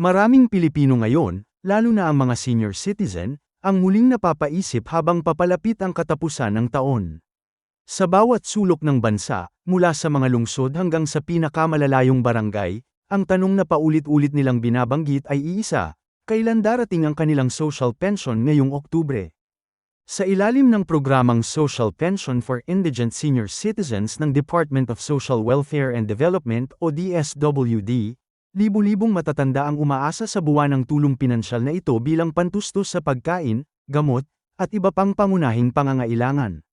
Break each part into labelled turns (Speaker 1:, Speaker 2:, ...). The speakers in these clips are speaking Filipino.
Speaker 1: Maraming Pilipino ngayon, lalo na ang mga senior citizen, ang muling napapaisip habang papalapit ang katapusan ng taon. Sa bawat sulok ng bansa, mula sa mga lungsod hanggang sa pinakamalalayong barangay, ang tanong na paulit-ulit nilang binabanggit ay iisa, kailan darating ang kanilang social pension ngayong Oktubre? Sa ilalim ng programang Social Pension for Indigent Senior Citizens ng Department of Social Welfare and Development o DSWD, libu-libong matatanda ang umaasa sa buwan ng tulong pinansyal na ito bilang pantustos sa pagkain, gamot, at iba pang pangunahing pangangailangan.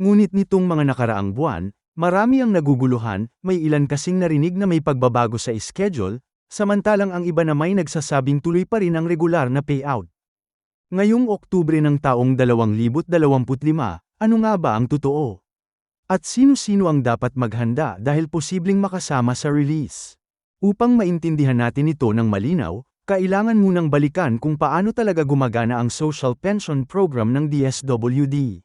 Speaker 1: Ngunit nitong mga nakaraang buwan, marami ang naguguluhan, may ilan kasing narinig na may pagbabago sa schedule, samantalang ang iba na may nagsasabing tuloy pa rin ang regular na payout. Ngayong Oktubre ng taong 2025, ano nga ba ang totoo? At sino-sino ang dapat maghanda dahil posibleng makasama sa release? Upang maintindihan natin ito ng malinaw, kailangan munang balikan kung paano talaga gumagana ang social pension program ng DSWD.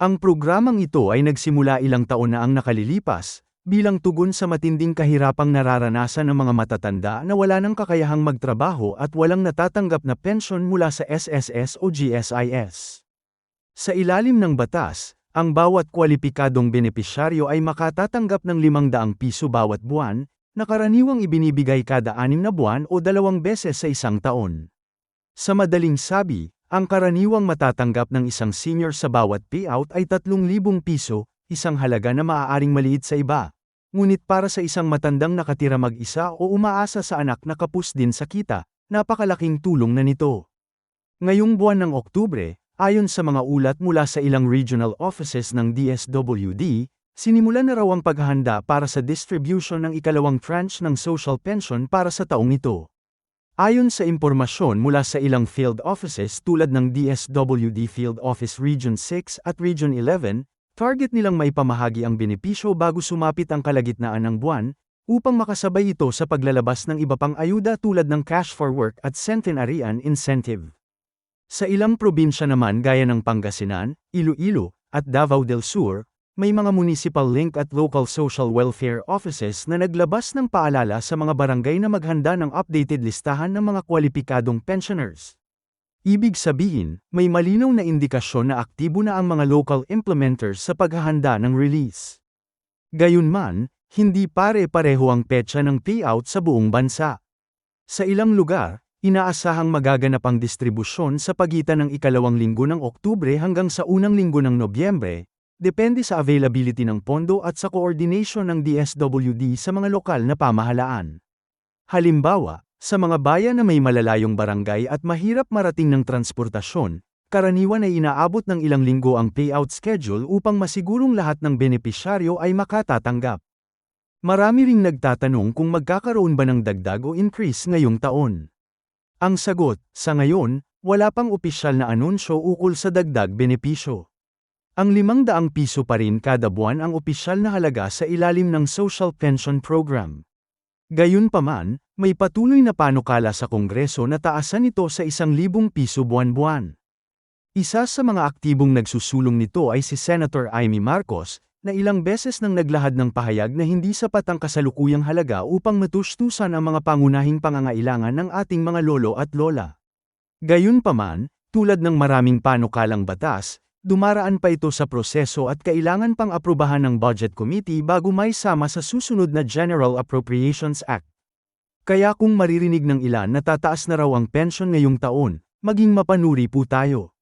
Speaker 1: Ang programang ito ay nagsimula ilang taon na ang nakalilipas, bilang tugon sa matinding kahirapang nararanasan ng mga matatanda na wala ng kakayahang magtrabaho at walang natatanggap na pensyon mula sa SSS o GSIS. Sa ilalim ng batas, ang bawat kwalipikadong benepisyaryo ay makatatanggap ng 500 piso bawat buwan, na karaniwang ibinibigay kada anim na buwan o dalawang beses sa isang taon. Sa madaling sabi, ang karaniwang matatanggap ng isang senior sa bawat payout ay 3,000 piso, isang halaga na maaaring maliit sa iba. Ngunit para sa isang matandang nakatira mag-isa o umaasa sa anak na kapus din sa kita, napakalaking tulong na nito. Ngayong buwan ng Oktubre, ayon sa mga ulat mula sa ilang regional offices ng DSWD, sinimulan na raw ang paghahanda para sa distribution ng ikalawang tranche ng social pension para sa taong ito. Ayon sa impormasyon mula sa ilang field offices tulad ng DSWD Field Office Region 6 at Region 11, Target nilang may pamahagi ang benepisyo bago sumapit ang kalagitnaan ng buwan, upang makasabay ito sa paglalabas ng iba pang ayuda tulad ng cash for work at centenarian incentive. Sa ilang probinsya naman gaya ng Pangasinan, Iloilo, at Davao del Sur, may mga municipal link at local social welfare offices na naglabas ng paalala sa mga barangay na maghanda ng updated listahan ng mga kwalipikadong pensioners. Ibig sabihin, may malinaw na indikasyon na aktibo na ang mga local implementers sa paghahanda ng release. Gayunman, hindi pare-pareho ang petsa ng payout sa buong bansa. Sa ilang lugar, inaasahang magaganap ang distribusyon sa pagitan ng ikalawang linggo ng Oktubre hanggang sa unang linggo ng Nobyembre, depende sa availability ng pondo at sa coordination ng DSWD sa mga lokal na pamahalaan. Halimbawa, sa mga bayan na may malalayong barangay at mahirap marating ng transportasyon, karaniwan ay inaabot ng ilang linggo ang payout schedule upang masigurong lahat ng benepisyaryo ay makatatanggap. Marami ring nagtatanong kung magkakaroon ba ng dagdag o increase ngayong taon. Ang sagot, sa ngayon, wala pang opisyal na anunsyo ukol sa dagdag benepisyo. Ang 500 piso pa rin kada buwan ang opisyal na halaga sa ilalim ng Social Pension Program. Gayunpaman, may patuloy na panukala sa Kongreso na taasan ito sa isang libong piso buwan-buwan. Isa sa mga aktibong nagsusulong nito ay si Senator Amy Marcos, na ilang beses nang naglahad ng pahayag na hindi sapat ang kasalukuyang halaga upang matustusan ang mga pangunahing pangangailangan ng ating mga lolo at lola. Gayunpaman, tulad ng maraming panukalang batas, Dumaraan pa ito sa proseso at kailangan pang aprubahan ng Budget Committee bago may sama sa susunod na General Appropriations Act. Kaya kung maririnig ng ilan na tataas na raw ang pension ngayong taon, maging mapanuri po tayo.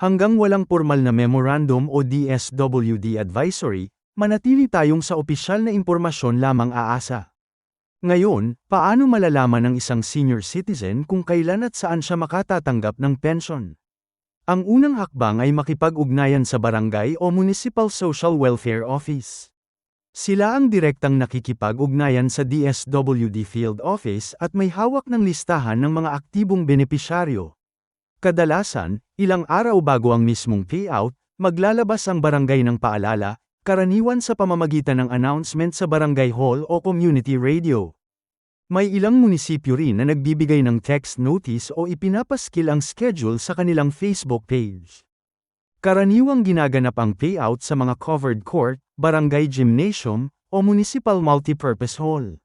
Speaker 1: Hanggang walang formal na memorandum o DSWD advisory, manatili tayong sa opisyal na impormasyon lamang aasa. Ngayon, paano malalaman ng isang senior citizen kung kailan at saan siya makatatanggap ng pension? Ang unang hakbang ay makipag-ugnayan sa barangay o Municipal Social Welfare Office. Sila ang direktang nakikipag-ugnayan sa DSWD Field Office at may hawak ng listahan ng mga aktibong benepisyaryo. Kadalasan, ilang araw bago ang mismong payout, maglalabas ang barangay ng paalala, karaniwan sa pamamagitan ng announcement sa barangay hall o community radio. May ilang munisipyo rin na nagbibigay ng text notice o ipinapaskil ang schedule sa kanilang Facebook page. Karaniwang ginaganap ang payout sa mga covered court, barangay gymnasium, o municipal multipurpose hall.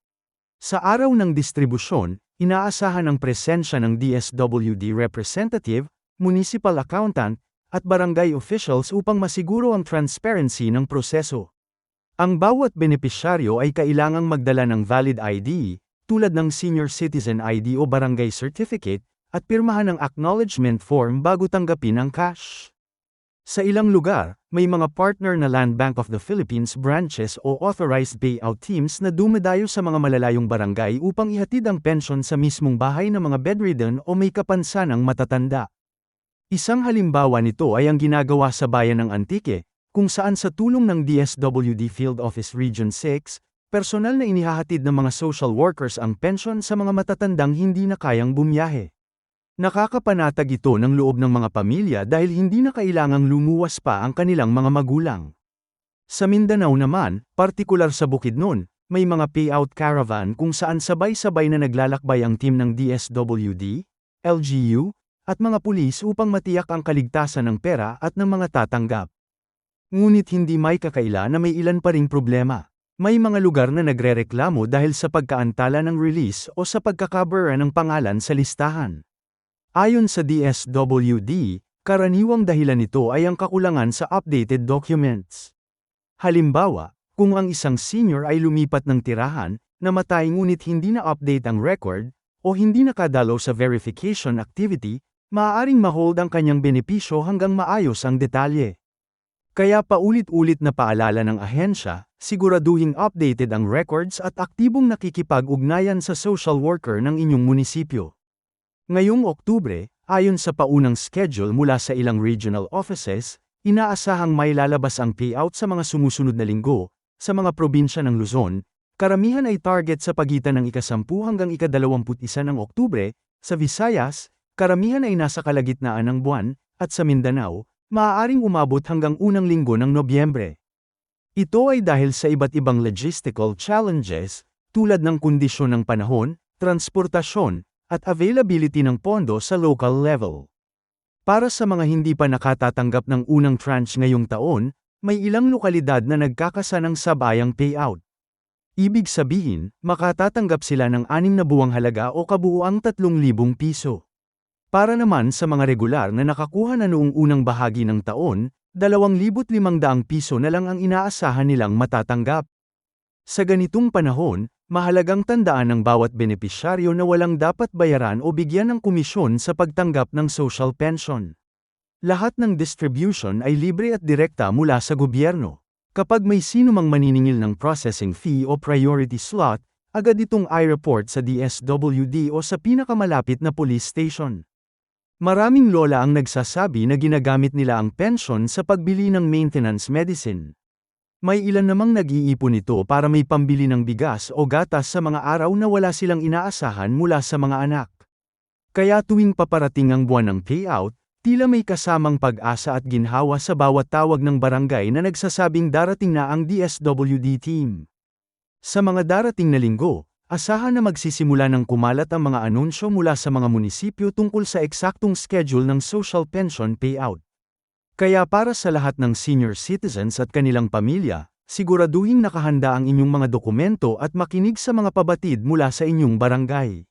Speaker 1: Sa araw ng distribusyon, inaasahan ang presensya ng DSWD representative, municipal accountant, at barangay officials upang masiguro ang transparency ng proseso. Ang bawat benepisyaryo ay kailangang magdala ng valid ID, tulad ng Senior Citizen ID o Barangay Certificate, at pirmahan ng acknowledgement form bago tanggapin ang cash. Sa ilang lugar, may mga partner na Land Bank of the Philippines branches o authorized payout teams na dumadayo sa mga malalayong barangay upang ihatid ang pensyon sa mismong bahay ng mga bedridden o may kapansanang matatanda. Isang halimbawa nito ay ang ginagawa sa bayan ng Antique, kung saan sa tulong ng DSWD Field Office Region 6, personal na inihahatid ng mga social workers ang pensyon sa mga matatandang hindi na kayang bumiyahe. Nakakapanatag ito ng loob ng mga pamilya dahil hindi na kailangang lumuwas pa ang kanilang mga magulang. Sa Mindanao naman, partikular sa Bukidnon, may mga payout caravan kung saan sabay-sabay na naglalakbay ang team ng DSWD, LGU, at mga pulis upang matiyak ang kaligtasan ng pera at ng mga tatanggap. Ngunit hindi may kakaila na may ilan pa ring problema. May mga lugar na nagrereklamo dahil sa pagkaantala ng release o sa pagkakabura ng pangalan sa listahan. Ayon sa DSWD, karaniwang dahilan nito ay ang kakulangan sa updated documents. Halimbawa, kung ang isang senior ay lumipat ng tirahan, namatay ngunit hindi na-update ang record, o hindi nakadalo sa verification activity, maaaring mahold ang kanyang benepisyo hanggang maayos ang detalye. Kaya paulit-ulit na paalala ng ahensya, siguraduhing updated ang records at aktibong nakikipag-ugnayan sa social worker ng inyong munisipyo. Ngayong Oktubre, ayon sa paunang schedule mula sa ilang regional offices, inaasahang may lalabas ang payout sa mga sumusunod na linggo, sa mga probinsya ng Luzon, karamihan ay target sa pagitan ng ikasampu hanggang ikadalawamput-isa ng Oktubre, sa Visayas, karamihan ay nasa kalagitnaan ng buwan, at sa Mindanao, maaaring umabot hanggang unang linggo ng Nobyembre. Ito ay dahil sa iba't ibang logistical challenges, tulad ng kondisyon ng panahon, transportasyon, at availability ng pondo sa local level. Para sa mga hindi pa nakatatanggap ng unang tranche ngayong taon, may ilang lokalidad na nagkakasa ng sabayang payout. Ibig sabihin, makatatanggap sila ng anim na buwang halaga o kabuuang 3,000 piso. Para naman sa mga regular na nakakuha na noong unang bahagi ng taon, 2,500 piso na lang ang inaasahan nilang matatanggap. Sa ganitong panahon, mahalagang tandaan ng bawat benepisyaryo na walang dapat bayaran o bigyan ng komisyon sa pagtanggap ng social pension. Lahat ng distribution ay libre at direkta mula sa gobyerno. Kapag may sino mang maniningil ng processing fee o priority slot, agad itong i-report sa DSWD o sa pinakamalapit na police station. Maraming lola ang nagsasabi na ginagamit nila ang pension sa pagbili ng maintenance medicine. May ilan namang nag-iipon nito para may pambili ng bigas o gatas sa mga araw na wala silang inaasahan mula sa mga anak. Kaya tuwing paparating ang buwan ng payout, tila may kasamang pag-asa at ginhawa sa bawat tawag ng barangay na nagsasabing darating na ang DSWD team. Sa mga darating na linggo, Asahan na magsisimula ng kumalat ang mga anunsyo mula sa mga munisipyo tungkol sa eksaktong schedule ng social pension payout. Kaya para sa lahat ng senior citizens at kanilang pamilya, siguraduhin nakahanda ang inyong mga dokumento at makinig sa mga pabatid mula sa inyong barangay.